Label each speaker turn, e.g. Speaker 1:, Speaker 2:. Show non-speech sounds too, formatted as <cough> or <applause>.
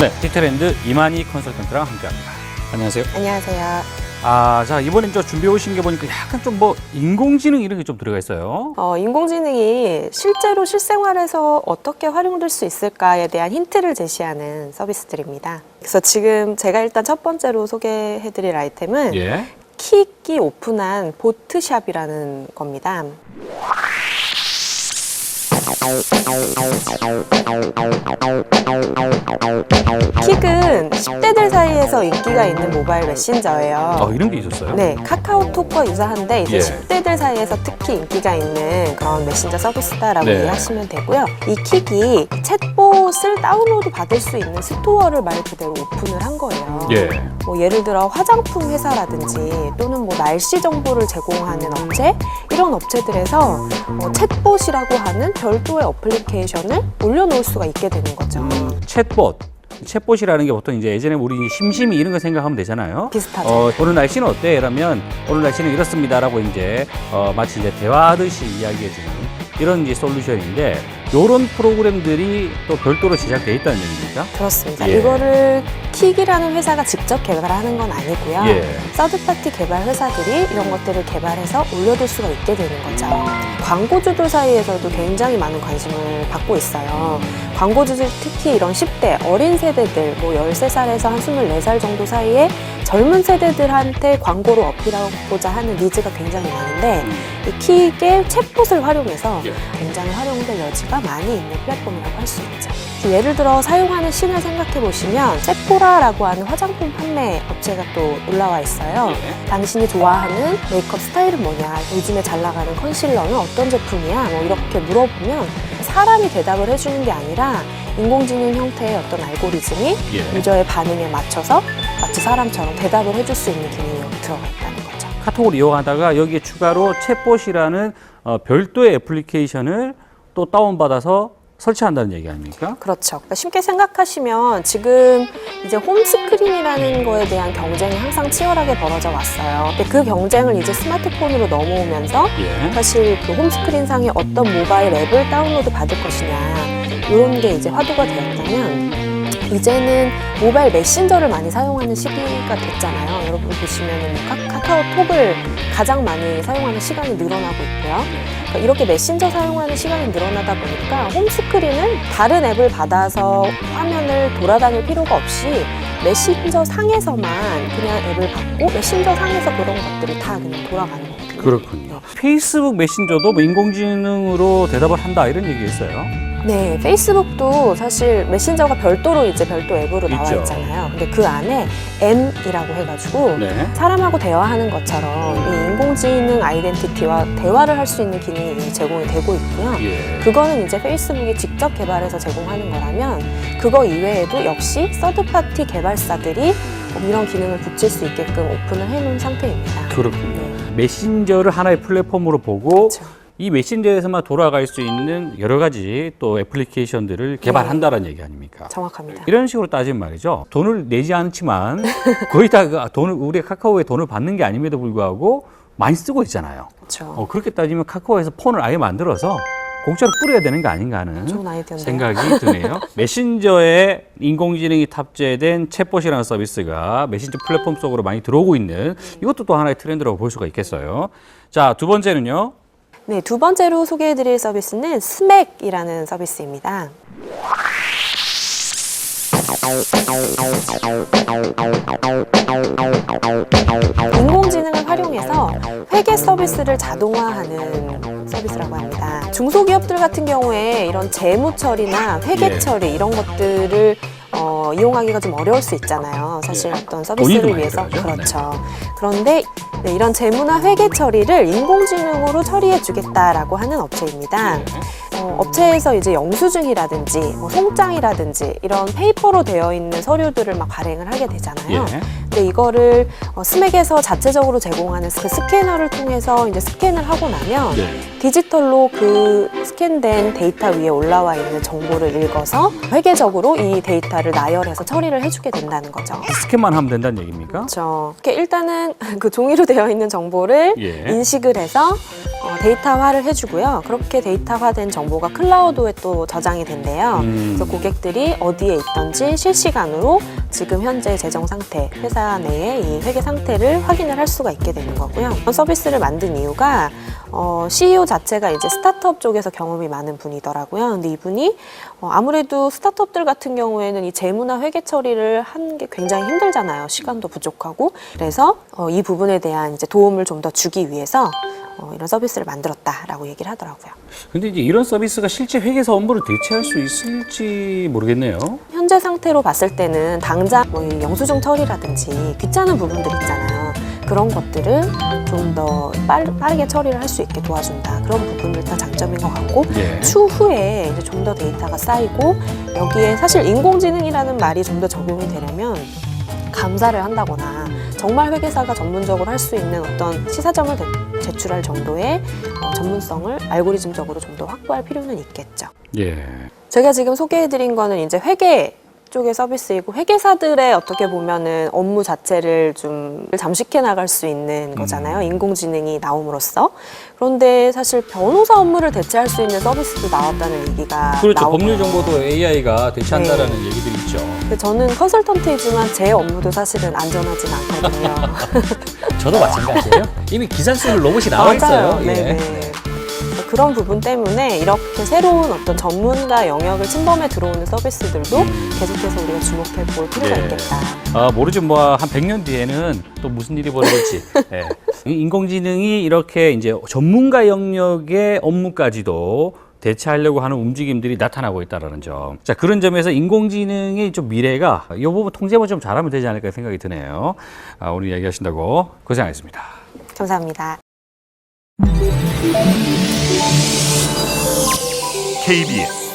Speaker 1: 네, 디테랜드 이만희 컨설턴트랑 함께합니다. 안녕하세요.
Speaker 2: 안녕하세요.
Speaker 1: 아, 자 이번엔 저 준비해 오신 게 보니까 약간 좀 뭐 인공지능 이런 게 좀 들어가 있어요.
Speaker 2: 어, 인공지능이 실제로 실생활에서 어떻게 활용될 수 있을까에 대한 힌트를 제시하는 서비스들입니다. 그래서 지금 제가 일단 첫 번째로 소개해드릴 아이템은
Speaker 1: 예.
Speaker 2: 킥이 오픈한 보트샵이라는 겁니다. 킥은 10대들 사이에서 인기가 있는 모바일 메신저예요.
Speaker 1: 어 이런 게 있었어요?
Speaker 2: 네, 카카오톡과 유사한데 이제
Speaker 1: 예.
Speaker 2: 10대들 사이에서 특히 인기가 있는 그런 메신저 서비스다라고
Speaker 1: 네.
Speaker 2: 이해하시면 되고요. 이 킥이 챗봇을 다운로드 받을 수 있는 스토어를 말 그대로 오픈을 한 거예요.
Speaker 1: 예.
Speaker 2: 뭐 예를 들어 화장품 회사라든지 또는 뭐 날씨 정보를 제공하는 업체 이런 업체들에서 어, 챗봇이라고 하는 별도의 어플리케이션을 올려놓을 수가 있게 되는 거죠.
Speaker 1: 음, 챗봇. 챗봇이라는 게 보통 이제 예전에 우리 심심이 이런 거 생각하면 되잖아요.
Speaker 2: 비슷하죠.
Speaker 1: 어, 오늘 날씨는 어때? 이러면 오늘 날씨는 이렇습니다라고 이제 어, 마치 이제 대화하듯이 이야기해주는 이런 이제 솔루션인데 이런 프로그램들이 또 별도로 제작돼 있다는 얘기입니까?
Speaker 2: 그렇습니다.
Speaker 1: 예.
Speaker 2: 이거를 킥이라는 회사가 직접 개발하는 건 아니고요.
Speaker 1: 예.
Speaker 2: 서드파티 개발 회사들이 이런 것들을 개발해서 올려둘 수가 있게 되는 거죠. 광고주들 사이에서도 굉장히 많은 관심을 받고 있어요. 광고주들 특히 이런 10대 어린 세대들 뭐 13살에서 한 24살 정도 사이에 젊은 세대들한테 광고를 어필하고자 하는 니즈가 굉장히 많은데 이 킥의 챗봇을 활용해서
Speaker 1: 예.
Speaker 2: 굉장히 활용될 여지가 많이 있는 플랫폼이라고 할 수 있죠. 예를 들어 사용하는 씬을 생각해 보시면 세포라라고 하는 화장품 판매 업체가 또 올라와 있어요.
Speaker 1: 예.
Speaker 2: 당신이 좋아하는 메이크업 스타일은 뭐냐, 요즘에 잘 나가는 컨실러는 어떤 제품이야, 뭐 이렇게 물어보면 사람이 대답을 해주는 게 아니라 인공지능 형태의 어떤 알고리즘이
Speaker 1: 예.
Speaker 2: 유저의 반응에 맞춰서 마치 사람처럼 대답을 해줄 수 있는 기능이 여기 들어가 있다는 거죠.
Speaker 1: 카톡을 이용하다가 여기에 추가로 챗봇이라는 어, 별도의 애플리케이션을 또 다운받아서 설치한다는 얘기 아닙니까?
Speaker 2: 그렇죠. 그러니까 쉽게 생각하시면 지금 이제 홈스크린이라는 거에 대한 경쟁이 항상 치열하게 벌어져 왔어요. 근데 그 경쟁을 이제 스마트폰으로 넘어오면서
Speaker 1: 예.
Speaker 2: 사실 그 홈스크린 상에 어떤 모바일 앱을 다운로드 받을 것이냐 이런 게 이제 화두가 되었다면 이제는 모바일 메신저를 많이 사용하는 시기가 됐잖아요. 여러분 보시면은 뭐 카, 카카오톡을 가장 많이 사용하는 시간이 늘어나고 있고요. 그러니까 이렇게 메신저 사용하는 시간이 늘어나다 보니까 홈스크린을 다른 앱을 받아서 화면을 돌아다닐 필요가 없이 메신저 상에서만 그냥 앱을 받고 메신저 상에서 그런 것들이 다 그냥 돌아가는 거거든요.
Speaker 1: 그렇군요. 페이스북 메신저도 뭐 인공지능으로 대답을 한다 이런 얘기 있어요.
Speaker 2: 네, 페이스북도 사실 메신저가 별도로 이제 별도 앱으로 나와
Speaker 1: 있죠.
Speaker 2: 있잖아요. 근데 그 안에 M이라고 해가지고
Speaker 1: 네.
Speaker 2: 사람하고 대화하는 것처럼 이 인공지능 아이덴티티와 대화를 할 수 있는 기능이 이미 제공이 되고 있고요.
Speaker 1: 예.
Speaker 2: 그거는 이제 페이스북이 직접 개발해서 제공하는 거라면 그거 이외에도 역시 서드파티 개발사들이 이런 기능을 붙일 수 있게끔 오픈을 해놓은 상태입니다.
Speaker 1: 그렇군요.
Speaker 2: 네.
Speaker 1: 메신저를 하나의 플랫폼으로 보고
Speaker 2: 그렇죠.
Speaker 1: 이 메신저에서만 돌아갈 수 있는 여러 가지 또 애플리케이션들을 개발한다는 얘기 아닙니까?
Speaker 2: 정확합니다.
Speaker 1: 이런 식으로 따지면 말이죠. 돈을 내지 않지만 <laughs> 거의 다그 돈을 우리 카카오에 돈을 받는 게 아님에도 불구하고 많이 쓰고 있잖아요.
Speaker 2: 그렇죠.
Speaker 1: 어, 그렇게 따지면 카카오에서 폰을 아예 만들어서 공짜로 뿌려야 되는 거 아닌가 하는. 생각이 드네요. <laughs> 메신저에 인공지능이 탑재된 챗봇이라는 서비스가 메신저 플랫폼 속으로 많이 들어오고 있는 이것도 또 하나의 트렌드라고 볼 수가 있겠어요. 자, 두 번째는요.
Speaker 2: 네, 두 번째로 소개해드릴 서비스는 스맥이라는 서비스입니다. 인공지능을 활용해서 회계 서비스를 자동화하는 서비스라고 합니다. 중소기업들 같은 경우에 이런 재무 처리나 회계
Speaker 1: 예.
Speaker 2: 처리 이런 것들을 어, 이용하기가 좀 어려울 수 있잖아요. 사실
Speaker 1: 예.
Speaker 2: 어떤 서비스를 위해서
Speaker 1: 들어가죠.
Speaker 2: 그렇죠. 그런데 네, 이런 재무나 회계 처리를 인공지능으로 처리해 주겠다라고 하는 업체입니다. 어, 업체에서 이제 영수증이라든지 뭐 송장이라든지 이런 페이퍼로 되어 있는 서류들을 막 발행을 하게 되잖아요.
Speaker 1: 예.
Speaker 2: 근데 이거를 어, 스맥에서 자체적으로 제공하는 그 스캐너를 통해서 이제 스캔을 하고 나면
Speaker 1: 네.
Speaker 2: 디지털로 그 스캔된 데이터 위에 올라와 있는 정보를 읽어서 회계적으로 이 데이터를 나열해서 처리를 해주게 된다는 거죠.
Speaker 1: 스캔만 하면 된다는 얘기입니까?
Speaker 2: 그렇죠. 이렇게 일단은 <laughs> 그 종이로 되어 있는 정보를
Speaker 1: 예.
Speaker 2: 인식을 해서 어, 데이터화를 해주고요. 그렇게 데이터화된 정보가 클라우드에 또 저장이 된대요.
Speaker 1: 음.
Speaker 2: 그래서 고객들이 어디에 있던지 실시간으로 지금 현재 재정 상태, 회사 내의 이 회계 상태를 확인을 할 수가 있게 되는 거고요. 이런 서비스를 만든 이유가 어, CEO 자체가 이제 스타트업 쪽에서 경험이 많은 분이더라고요. 근데 이분이 어, 아무래도 스타트업들 같은 경우에는 이 재무나 회계 처리를 하는 게 굉장히 힘들잖아요. 시간도 부족하고. 그래서 어, 이 부분에 대한 이제 도움을 좀 더 주기 위해서 어, 이런 서비스를 만들었다라고 얘기를 하더라고요.
Speaker 1: 근데 이제 이런 서비스가 실제 회계사 업무를 대체할 수 있을지 모르겠네요.
Speaker 2: 현재 상태로 봤을 때는 당장 뭐이 영수증 처리라든지 귀찮은 부분들 있잖아요. 그런 것들을 좀 더 빠르게 처리를 할 수 있게 도와준다. 그런 부분이 일단 장점인 것 같고
Speaker 1: 예.
Speaker 2: 추후에 이제 좀 더 데이터가 쌓이고 여기에 사실 인공지능이라는 말이 좀 더 적용이 되려면 감사를 한다거나 정말 회계사가 전문적으로 할 수 있는 어떤 시사점을 대- 제출할 정도의 어, 전문성을 알고리즘적으로 좀 더 확보할 필요는 있겠죠.
Speaker 1: 예.
Speaker 2: 제가 지금 소개해드린 거는 이제 회계 쪽의 서비스이고 회계사들의 어떻게 보면은 업무 자체를 좀 잠식해 나갈 수 있는 거잖아요. 인공지능이 나옴으로써. 그런데 사실 변호사 업무를 대체할 수 있는 서비스도 나왔다는 얘기가
Speaker 1: 그렇죠.
Speaker 2: 나오고
Speaker 1: 법률 정보도 AI가 대체한다라는 얘기들이 있죠.
Speaker 2: 근데 저는 컨설턴트이지만 제 업무도 사실은 안전하진 않거든요. <laughs>
Speaker 1: 저도 마찬가지예요. 이미 기사 쓰는 로봇이 나와 있어요. 예.
Speaker 2: 네네. 그런 부분 때문에 이렇게 새로운 어떤 전문가 영역을 침범해 들어오는 서비스들도 계속해서 우리가 주목해 볼 필요가
Speaker 1: 네.
Speaker 2: 있겠다.
Speaker 1: 아, 모르죠. 뭐, 한 100년 뒤에는 또 무슨 일이 벌어질지. <laughs> 예. 이 인공지능이 이렇게 이제 전문가 영역의 업무까지도 대체하려고 하는 움직임들이 나타나고 있다는 점. 자, 그런 점에서 인공지능의 좀 미래가 이 부분 통제만 좀 잘하면 되지 않을까 생각이 드네요. 아, 오늘 이야기하신다고 고생하셨습니다.
Speaker 2: 감사합니다.
Speaker 3: KBS